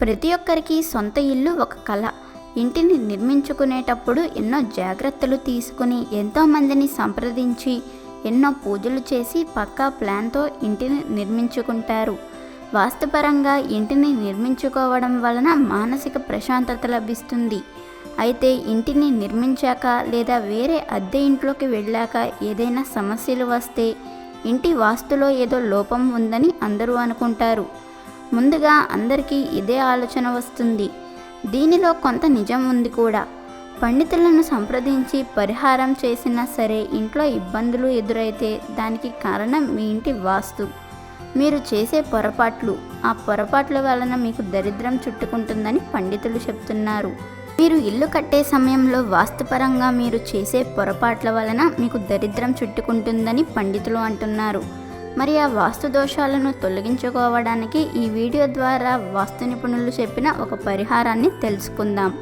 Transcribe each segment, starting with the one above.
ప్రతి ఒక్కరికి సొంత ఇల్లు ఒక కళ. ఇంటిని నిర్మించుకునేటప్పుడు ఎన్నో జాగ్రత్తలు తీసుకుని ఎంతోమందిని సంప్రదించి ఎన్నో పూజలు చేసి పక్కా ప్లాన్తో ఇంటిని నిర్మించుకుంటారు. వాస్తుపరంగా ఇంటిని నిర్మించుకోవడం వలన మానసిక ప్రశాంతత లభిస్తుంది. అయితే ఇంటిని నిర్మించాక లేదా వేరే అద్దె ఇంట్లోకి వెళ్ళాక ఏదైనా సమస్యలు వస్తే ఇంటి వాస్తులో ఏదో లోపం ఉందని అందరూ అనుకుంటారు. ముందుగా అందరికీ ఇదే ఆలోచన వస్తుంది. దీనిలో కొంత నిజం ఉంది కూడా. పండితులను సంప్రదించి పరిహారం చేసినా సరే ఇంట్లో ఇబ్బందులు ఎదురైతే దానికి కారణం మీ ఇంటి వాస్తు. మీరు చేసే పొరపాట్లు ఆ పొరపాట్ల వలన మీకు దరిద్రం చుట్టుకుంటుందని పండితులు చెప్తున్నారు. మీరు ఇల్లు కట్టే సమయంలో వాస్తుపరంగా మీరు చేసే పొరపాట్ల వలన మీకు దరిద్రం చుట్టుకుంటుందని పండితులు అంటున్నారు. మరి ఆ వాస్తు దోషాలను తొలగించుకోవడానికి ఈ వీడియో ద్వారా వాస్తు నిపుణులు చెప్పిన ఒక పరిహారాన్ని తెలుసుకుందాం.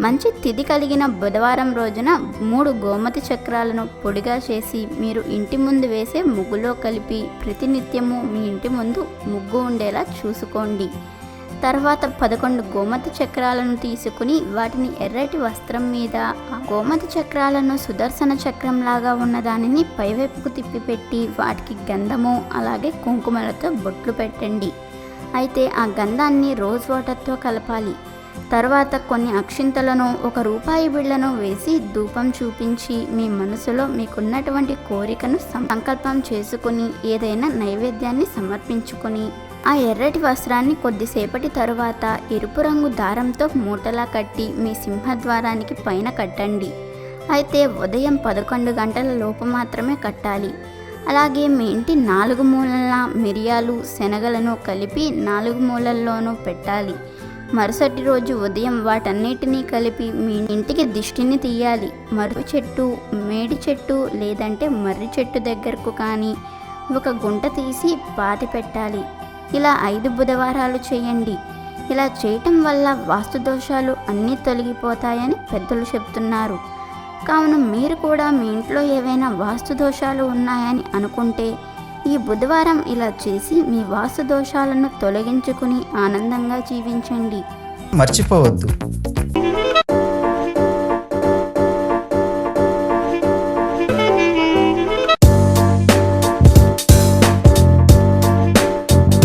మంచి తిథి కలిగిన బుధవారం రోజున మూడు గోమతి చక్రాలను పొడిగా చేసి మీరు ఇంటి ముందు వేసే ముగ్గులో కలిపి ప్రతినిత్యము మీ ఇంటి ముందు ముగ్గు ఉండేలా చూసుకోండి. తర్వాత పదకొండు గోమతి చక్రాలను తీసుకుని వాటిని ఎర్రటి వస్త్రం మీద ఆ గోమతి చక్రాలను సుదర్శన చక్రం లాగా ఉన్న దానిని పైవైపుకు తిప్పిపెట్టి వాటికి గంధము అలాగే కుంకుమలతో బొట్లు పెట్టండి. అయితే ఆ గంధాన్ని రోజ్ వాటర్తో కలపాలి. తర్వాత కొన్ని అక్షింతలను ఒక రూపాయి బిళ్ళను వేసి ధూపం చూపించి మీ మనసులో మీకున్నటువంటి కోరికను సంకల్పం చేసుకుని ఏదైనా నైవేద్యాన్ని సమర్పించుకొని ఆ ఎర్రటి వస్త్రాన్ని కొద్దిసేపటి తరువాత ఎరుపు రంగు దారంతో మూటలా కట్టి మీ సింహద్వారానికి పైన కట్టండి. అయితే ఉదయం పదకొండు గంటల లోపు మాత్రమే కట్టాలి. అలాగే మీ ఇంటి నాలుగు మూలల మిరియాలు శనగలను కలిపి నాలుగు మూలల్లోనూ పెట్టాలి. మరుసటి రోజు ఉదయం వాటన్నిటినీ కలిపి మీ ఇంటికి దిష్టిని తీయాలి. మర్రి చెట్టు మేడి చెట్టు లేదంటే మర్రి చెట్టు దగ్గరకు కానీ ఒక గుంట తీసి పాతి పెట్టాలి. ఇలా ఐదు బుధవారాలు చేయండి. ఇలా చేయటం వల్ల వాస్తు దోషాలు అన్నీ తొలగిపోతాయని పెద్దలు చెప్తున్నారు. కావున మీరు కూడా మీ ఇంట్లో ఏవైనా వాస్తు దోషాలు ఉన్నాయని అనుకుంటే ఈ బుధవారం ఇలా చేసి మీ వాస్తు దోషాలను తొలగించుకుని ఆనందంగా జీవించండి. మర్చిపోవద్దు.